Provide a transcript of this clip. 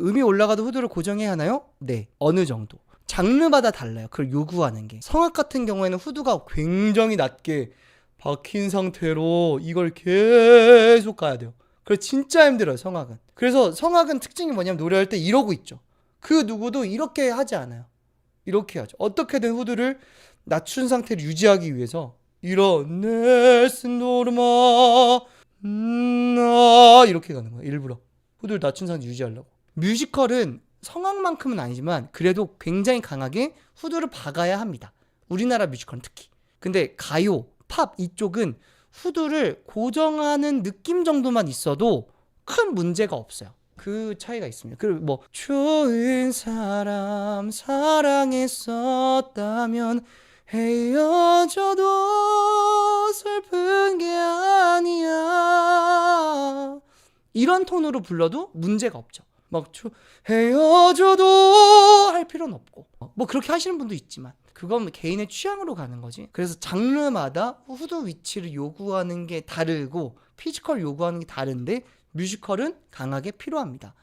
음이 올라가도 후드를 고정해야 하나요? 네. 어느 정도. 장르마다 달라요. 그걸 요구하는 게. 성악 같은 경우에는 후드가 굉장히 낮게 박힌 상태로 이걸 계속 가야 돼요. 그래서 진짜 힘들어요, 성악은. 그래서 성악은 특징이 뭐냐면 노래할 때 이러고 있죠. 그 누구도 이렇게 하지 않아요. 이렇게 하죠. 어떻게든 후드를 낮춘 상태를 유지하기 위해서 이런 넬슨 노르마 나 이렇게 가는 거야 일부러 후드를 낮춘 상태 유지하려고 뮤지컬은 성악만큼은 아니지만 그래도 굉장히 강하게 후드를 박아야 합니다 우리나라 뮤지컬은 특히 근데 가요 팝 이쪽은 후드를 고정하는 느낌 정도만 있어도 큰 문제가 없어요 그 차이가 있습니다. 그리고 뭐 좋은 사람 사랑했었다면 헤어져도 슬픈 게 아니야. 이런 톤으로 불러도 문제가 없죠. 막 조- 헤어져도 할 필요는 없고 뭐 그렇게 하시는 분도 있지만 그건 개인의 취향으로 가는 거지. 그래서 장르마다 후드 위치를 요구하는 게 다르고 피지컬 요구하는 게 다른데 뮤지컬은 강하게 필요합니다.